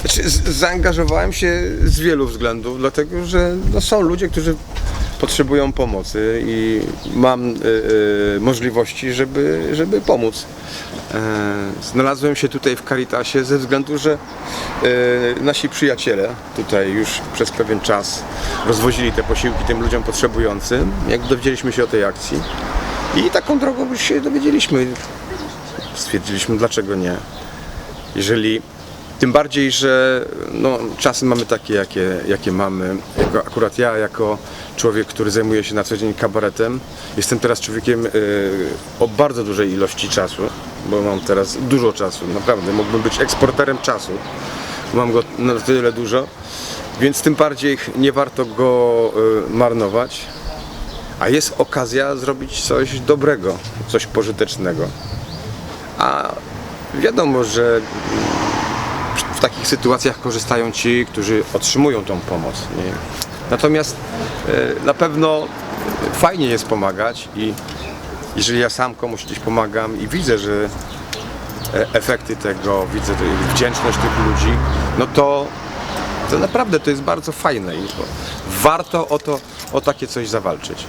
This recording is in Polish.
Znaczy, zaangażowałem się z wielu względów, dlatego że no, są ludzie, którzy potrzebują pomocy i mam y, y, możliwości, żeby, żeby pomóc. E, znalazłem się tutaj w Caritasie ze względu, że y, nasi przyjaciele tutaj już przez pewien czas rozwozili te posiłki tym ludziom potrzebującym, jak dowiedzieliśmy się o tej akcji. I taką drogą się dowiedzieliśmy. Stwierdziliśmy, dlaczego nie. Jeżeli tym bardziej, że no, czasy mamy takie, jakie, jakie mamy. Jako, akurat ja, jako człowiek, który zajmuje się na co dzień kabaretem, jestem teraz człowiekiem y, o bardzo dużej ilości czasu, bo mam teraz dużo czasu, naprawdę. Mógłbym być eksporterem czasu, mam go na tyle dużo, więc tym bardziej nie warto go y, marnować. A jest okazja zrobić coś dobrego, coś pożytecznego. A wiadomo, że w takich sytuacjach korzystają ci, którzy otrzymują tą pomoc. Nie? Natomiast e, na pewno fajnie jest pomagać i jeżeli ja sam komuś gdzieś pomagam i widzę, że e, efekty tego, widzę wdzięczność tych ludzi, no to, to naprawdę to jest bardzo fajne i to warto o to, o takie coś zawalczyć.